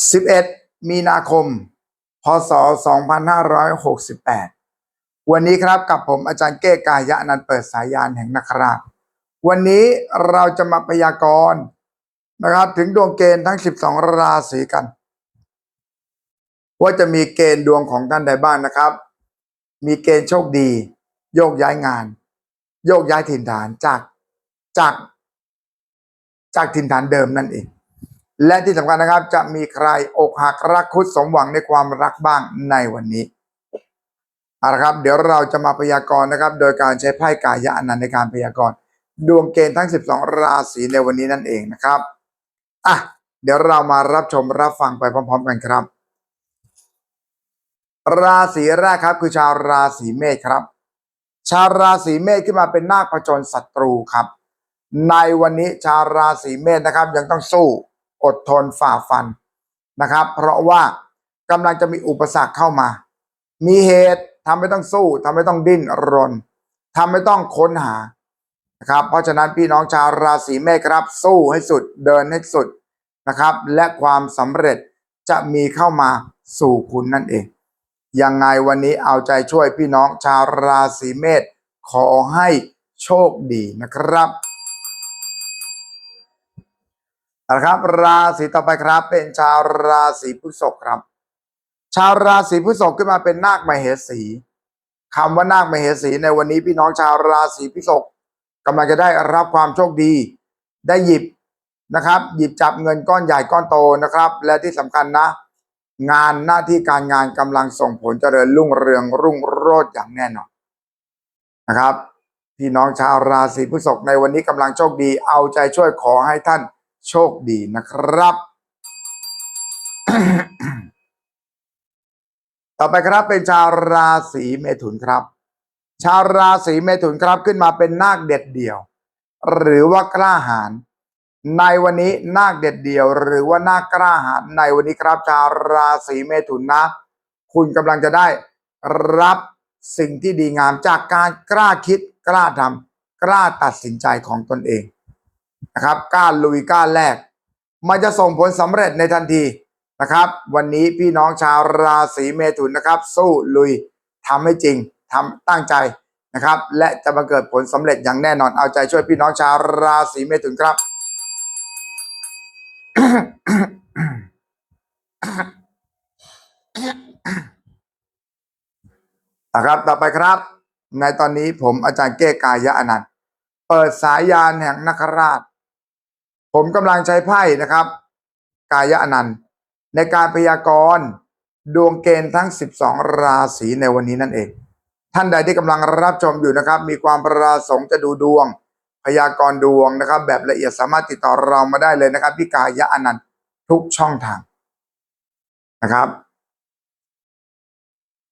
11 มีนาคม พศ 2568 วันนี้ครับกับผมอาจารย์เก้กายะนันเปิดสายยานแห่งนักราชวันนี้เราจะมาพยากรณ์นะครับถึงดวงเกณฑ์ทั้ง 12 ราศีกัน ว่าจะมีเกณฑ์ดวงของท่านใดบ้างนะครับ มีเกณฑ์โชคดี โยกย้ายงาน โยกย้ายถิ่นฐานจากจากจากถิ่นฐานเดิมนั่นเอง และที่สำคัญนะครับ จะมีใครอกหักรักคุดสมหวังในความรักบ้างในวันนี้เอาละครับ เดี๋ยวเราจะมาพยากรณ์นะครับ โดยการใช้ไพ่กายะอนันต์ในการพยากรณ์ดวงเกณฑ์ทั้ง 12 ราศีในวันนี้นั่นเองนะครับอะเดี๋ยวเรามารับชมรับฟังไปพร้อม ๆ กันครับ ราศีแรกครับ คือชาวราศีเมษครับ ชาวราศีเมษขึ้นมาเป็นนาคผจญศัตรูครับ ในวันนี้ชาวราศีเมษนะครับยังต้องสู้ อดทนฝ่าฟันนะครับ เพราะว่ากำลังจะมีอุปสรรคเข้ามา มีเหตุทำให้ต้องสู้ทำให้ต้องดิ้นรนทำให้ต้องค้นหานะครับ เพราะฉะนั้นพี่น้องชาวราศีเมษครับสู้ให้สุดเดินให้สุดนะครับ และความสำเร็จจะมีเข้ามาสู่คุณนั่นเอง ยังไงวันนี้เอาใจช่วยพี่น้องชาวราศีเมษขอให้โชคดีนะครับ เอาละครับ ราศีต่อไปครับ เป็นชาวราศีพฤษภครับ ชาวราศีพฤษภขึ้นมาเป็นนาคมเหสีคำว่านาคมเหสีในวันนี้พี่น้องชาวราศีพฤษภกำลังจะได้รับความโชคดี ได้หยิบนะครับ หยิบจับเงินก้อนใหญ่ก้อนโตนะครับ และที่สำคัญนะ งานหน้าที่การงานกำลังส่งผลเจริญรุ่งเรืองรุ่งโรจน์อย่างแน่นอนนะครับพี่น้องชาวราศีพฤษภในวันนี้กำลังโชคดีเอาใจช่วยขอให้ท่าน โชคดีนะครับ ต่อไปครับเป็นชาวราศีเมถุนครับ ชาวราศีเมถุนครับขึ้นมาเป็นนาคเด็ดเดี่ยว หรือว่ากล้าหาญในวันนี้นาคเด็ดเดี่ยว หรือว่านาคกล้าหาญในวันนี้ครับ ชาวราศีเมถุนนะ คุณกำลังจะได้รับสิ่งที่ดีงามจากการกล้าคิดกล้าทำกล้าตัดสินใจของตนเอง นะครับกล้าลุยกล้าแลกมันจะส่งผลสำเร็จในทันทีนะครับ วันนี้พี่น้องชาวราศีเมถุนนะครับ สู้ลุยทำให้จริงทำตั้งใจนะครับ และจะมาเกิดผลสำเร็จอย่างแน่นอนเอาใจช่วยพี่น้องชาวราศีเมถุนครับนะครับต่อไปครับ ในตอนนี้ผมอาจารย์เก้กายะอนันต์ เปิดสายยานแห่งนักราช ผมกำลังใช้ไพ่นะครับ กายะอนันต์ ในการพยากรณ์ดวงเกณฑ์ทั้ง 12 ราศีในวันนี้นั่นเอง ท่านใดที่กำลังรับชมอยู่นะครับ มีความประสงค์จะดูดวง พยากรณ์ดวงนะครับ แบบละเอียดสามารถติดต่อเรามาได้เลยนะครับที่กายะอนันต์ทุกช่องทางนะครับ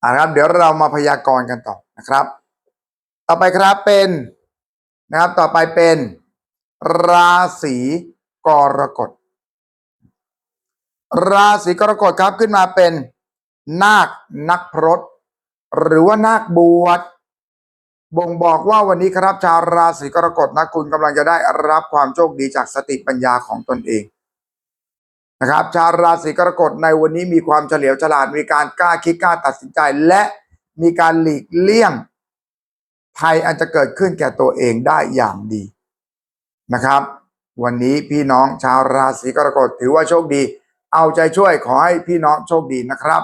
อ่าครับ เดี๋ยวเรามาพยากรณ์กันต่อนะครับ ต่อไปครับเป็นนะครับต่อไปเป็น ราศีกรกฎ ราศีกรกฎครับขึ้นมาเป็นนาคนักพรตหรือว่านาคบวชบ่งบอกว่าวันนี้ครับชาวราศีกรกฎนะคุณกำลังจะได้รับความโชคดีจากสติปัญญาของตนเองนะครับชาวราศีกรกฎในวันนี้มีความเฉลียวฉลาดมีการกล้าคิดกล้าตัดสินใจ และมีการหลีกเลี่ยงภัยอันจะเกิดขึ้นแก่ตัวเองได้อย่างดี นะครับ วันนี้พี่น้องชาวราศีกรกฎถือว่าโชคดี เอาใจช่วยขอให้พี่น้องโชคดีนะครับ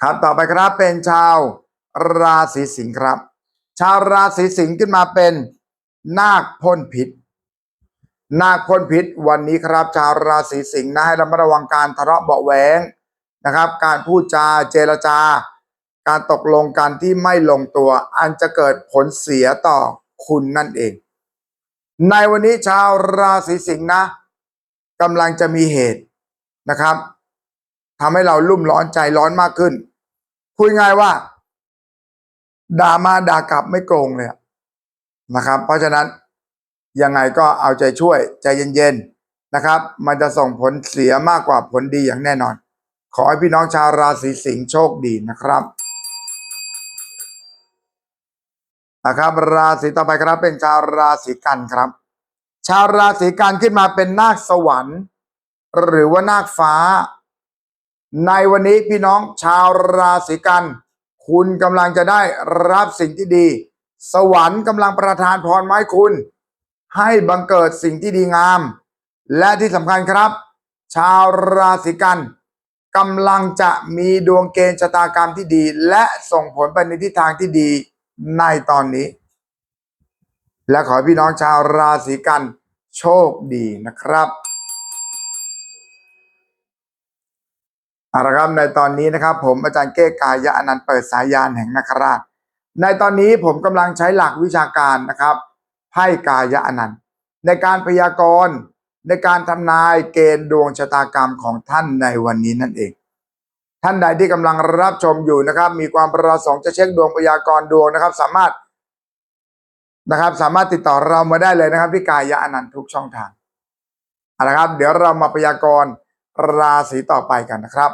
ครับต่อไปครับเป็นชาวราศีสิงห์ครับ ชาวราศีสิงห์ขึ้นมาเป็นนาคพ่นพิษ นาคพ่นพิษ วันนี้ครับ ชาวราศีสิงห์นะให้ระมัดระวังการทะเลาะเบาแหวงนะครับ การพูดจาเจรจา การตกลงกันที่ไม่ลงตัว อันจะเกิดผลเสียต่อคุณนั่นเอง ในวันนี้ชาวราศีสิงห์นะกำลังจะมีเหตุนะครับทำให้เราลุ่มร้อนใจร้อนมากขึ้น คุยง่ายว่าด่ามาด่ากลับไม่โกงเลยนะครับ เพราะฉะนั้นยังไงก็เอาใจช่วยใจเย็นๆนะครับ มันจะส่งผลเสียมากกว่าผลดีอย่างแน่นอน ขอให้พี่น้องชาวราศีสิงห์โชคดีนะครับ นะครับราศีต่อไปครับเป็นชาวราศีกันครับ ชาวราศีกันขึ้นมาเป็นนาคสวรรค์ หรือว่านาคฟ้า ในวันนี้พี่น้องชาวราศีกัน คุณกำลังจะได้รับสิ่งที่ดี สวรรค์กำลังประทานพรไม้คุณ ให้บังเกิดสิ่งที่ดีงาม และที่สำคัญครับ ชาวราศีกันกำลังจะมีดวงเกณฑ์ชะตากรรมที่ดี และส่งผลไปในทิศทางที่ดี ในตอนนี้ และขอให้พี่น้องชาวราศีกันโชคดีนะครับเอาละครับในตอนนี้นะครับ ผมอาจารย์เก้กายะอนันต์เปิดสายยานแห่งนาคราช ในตอนนี้ผมกำลังใช้หลักวิชาการนะครับไพ่กายะอนันต์ ในการพยากรณ์ในการทำนายเกณฑ์ดวงชะตากรรมของท่านในวันนี้นั่นเอง ท่านใดที่กำลังรับชมอยู่นะครับ มีความประสงค์จะเช็คดวงพยากรณ์ดวงนะครับ สามารถนะครับ สามารถติดต่อเรามาได้เลยนะครับที่กายะอนันต์ทุกช่องทางเอาละครับ เดี๋ยวเรามาพยากรณ์ราศีต่อไปกันนะครับ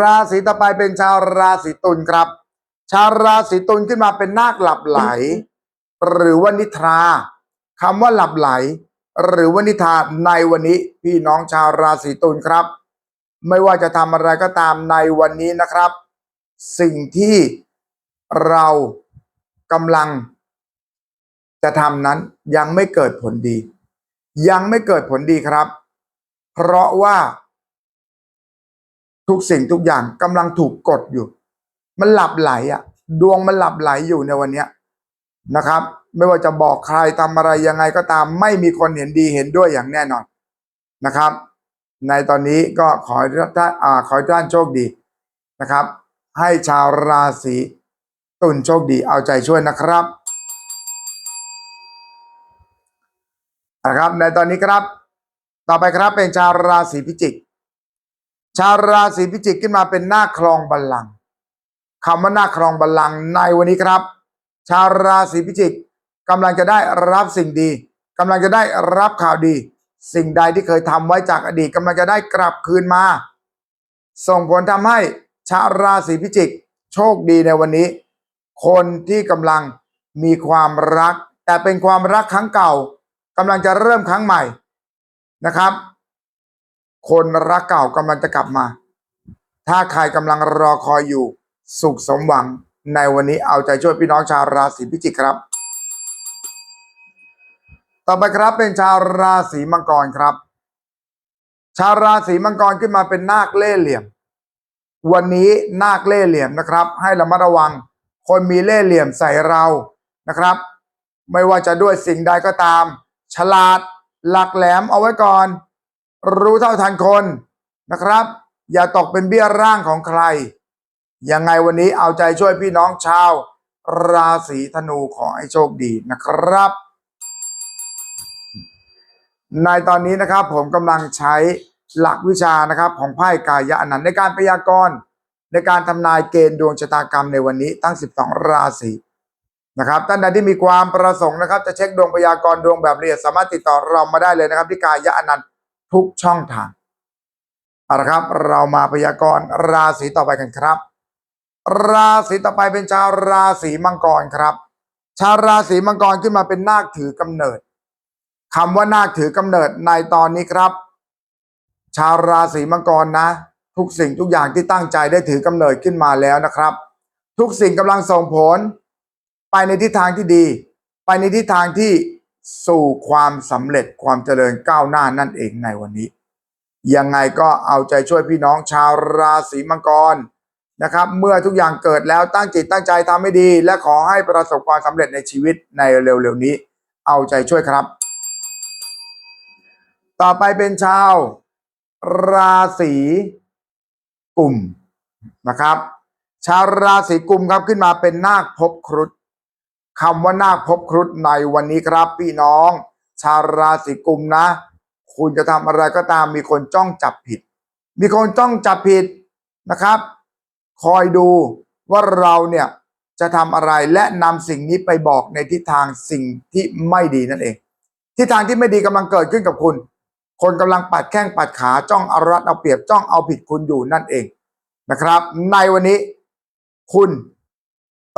ราศีต่อไปเป็นชาวราศีตุลครับ ชาวราศีตุลขึ้นมาเป็นนาคหลับไหล หรือว่านิทราคำว่าหลับไหล หรือว่านิทราในวันนี้พี่น้องชาวราศีตุลครับ ไม่ว่าจะทำอะไรก็ตามในวันนี้นะครับ สิ่งที่เรากำลัง จะทำนั้นยังไม่เกิดผลดี ยังไม่เกิดผลดีครับ เพราะว่า ทุกสิ่งทุกอย่างกำลังถูกกดอยู่ มันหลับไหลอะดวงมันหลับไหลอยู่ในวันนี้นะครับ ไม่ว่าจะบอกใครทำอะไรยังไงก็ตาม ไม่มีคนเห็นดีเห็นด้วยอย่างแน่นอนนะครับ ในตอนนี้ก็ขอท่านขอท่านโชคดีนะครับ ให้ชาวราศีตุลโชคดีเอาใจช่วยนะครับนะครับ ในตอนนี้ครับ ต่อไปครับเป็นชาวราศีพิจิก ชาวราศีพิจิกขึ้นมาเป็นหน้าครองบัลลังก์คำว่าหน้าครองบัลลังก์ในวันนี้ครับ ชาวราศีพิจิกกำลังจะได้รับสิ่งดีกำลังจะได้รับข่าวดี สิ่งใดที่เคยทำไว้จากอดีตกำลังจะได้กลับคืนมา ส่งผลทำให้ชาวราศีพิจิก โชคดีในวันนี้ คนที่กำลังมีความรัก แต่เป็นความรักครั้งเก่ากำลังจะเริ่มครั้งใหม่นะครับ คนรักเก่ากำลังจะกลับมา ถ้าใครกำลังรอคอยอยู่ สุขสมหวังในวันนี้เอาใจช่วยพี่น้องชาวราศีพิจิกครับ ต่อไปครับเป็นชาวราศีมังกรครับ ชาวราศีมังกรขึ้นมาเป็นนาคเล่เหลี่ยม วันนี้นาคเล่เหลี่ยมนะครับ ให้ระมัดระวัง คนมีเล่เหลี่ยมใส่เรานะครับ ไม่ว่าจะด้วยสิ่งใดก็ตาม ฉลาดหลักแหลมเอาไว้ก่อน รู้เท่าทันคนนะครับ อย่าตกเป็นเบี้ยร่างของใคร ยังไงวันนี้เอาใจช่วยพี่น้องชาว ราศีธนูขอให้โชคดีนะครับ ในตอนนี้นะครับผมกำลังใช้หลักวิชานะครับของไพ่กายะอนันต์ในการพยากรณ์ในการทำนายเกณฑ์ดวงชะตากรรมในวันนี้ทั้ง 12 ราศีนะครับท่านใดที่มีความประสงค์นะครับ จะเช็คดวงพยากรณ์ดวงแบบละเอียดสามารถติดต่อเรามาได้เลยนะครับ ที่กายะอนันต์ทุกช่องทางเอาละครับเรามาพยากรณ์ราศีต่อไปกันครับ ราศีต่อไปเป็นชาวราศีมังกรครับ ชาวราศีมังกรขึ้นมาเป็นนาคถือกำเนิด คำว่านาคถือกำเนิดในตอนนี้ครับ ชาวราศีมังกรนะ ทุกสิ่งทุกอย่างที่ตั้งใจได้ถือกำเนิดขึ้นมาแล้วนะครับ ทุกสิ่งกำลังส่งผล ไปในทิศทางที่ดี ไปในทิศทางที่สู่ความสำเร็จความเจริญก้าวหน้านั่นเองในวันนี้ ยังไงก็เอาใจช่วยพี่น้องชาวราศีมังกรนะครับ เมื่อทุกอย่างเกิดแล้วตั้งจิตตั้งใจทำให้ดี และขอให้ประสบความสำเร็จในชีวิตในเร็วๆนี้ เอาใจช่วยครับ ต่อไปเป็นชาว ราศีกุมนะครับ ชาวราศีกุมครับขึ้นมาเป็นนาคภพครุฑคำว่านาคภพครุฑในวันนี้ครับพี่น้อง ชาวราศีกุมนะ คุณจะทำอะไรก็ตามมีคนจ้องจับผิด มีคนจ้องจับผิดนะครับ คอยดูว่าเราเนี่ยจะทำอะไรและนำสิ่งนี้ไปบอกในทิศทางสิ่งที่ไม่ดีนั่นเองทิศทางที่ไม่ดีกำลังเกิดขึ้นกับคุณ คนกำลังปัดแข้งปัดขาจ้องเอารัดเอาเปรียบจ้องเอาผิดคุณอยู่นั่นเองนะครับ ในวันนี้คุณ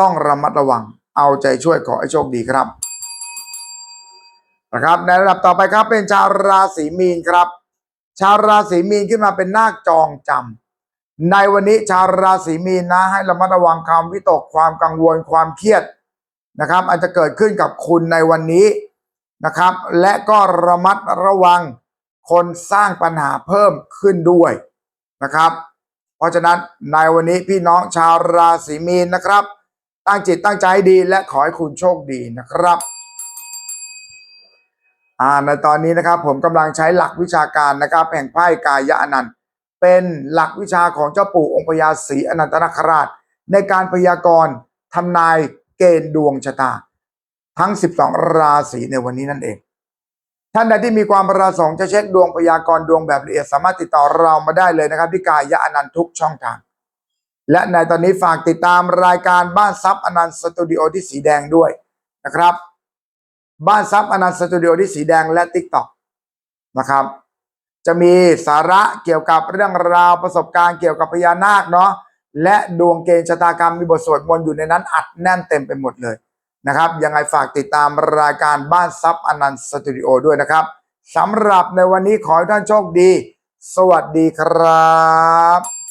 ต้องระมัดระวัง เอาใจช่วยขอให้โชคดีครับนะครับในระดับต่อไปครับเป็นชาวราศีมีนครับ ชาวราศีมีนขึ้นมาเป็นนาคจองจำในวันนี้ชาวราศีมีนนะ ให้ระมัดระวังความวิตกความกังวลความเครียดนะครับอาจจะเกิดขึ้นกับคุณในวันนี้นะครับ และก็ระมัดระวัง คนสร้างปัญหาเพิ่มขึ้นด้วยนะครับ เพราะฉะนั้นในวันนี้พี่น้องชาวราศีมีนนะครับ ตั้งจิตตั้งใจดีและขอให้คุณโชคดีนะครับอ่าในตอนนี้นะครับผมกำลังใช้หลักวิชาการนะครับแห่งไพ่กายะอนันต์ เป็นหลักวิชาของเจ้าปู่องค์พญาศรีอนันตนาคราช ในการพยากรณ์ทำนายเกณฑ์ดวงชะตา ทั้ง 12 ราศีในวันนี้นั่นเอง ท่านใดที่มีความประสงค์จะเช็คดวงพยากรณ์ดวงแบบละเอียดสามารถติดต่อเรามาได้เลยนะครับที่กายะอนันต์ทุกช่องทาง และในตอนนี้ฝากติดตามรายการบ้านซับอนันต์สตูดิโอที่สีแดงด้วยนะครับ บ้านซับอนันต์สตูดิโอที่สีแดงและ t ิ k t o k นะครับ จะมีสาระเกี่ยวกับเรื่องราวประสบการณ์เกี่ยวกับพญานาคเนาะและดวงเกณฑ์ชะตากรรมมีบทสวดมนต์อยู่ในนั้นอัดแน่นเต็มไปหมดเลย นะครับยังไงฝากติดตามรายการบ้านซับอนันต์สตูดิโอด้วยนะครับสำหรับในวันนี้ขอให้ท่านโชคดี สวัสดีครับ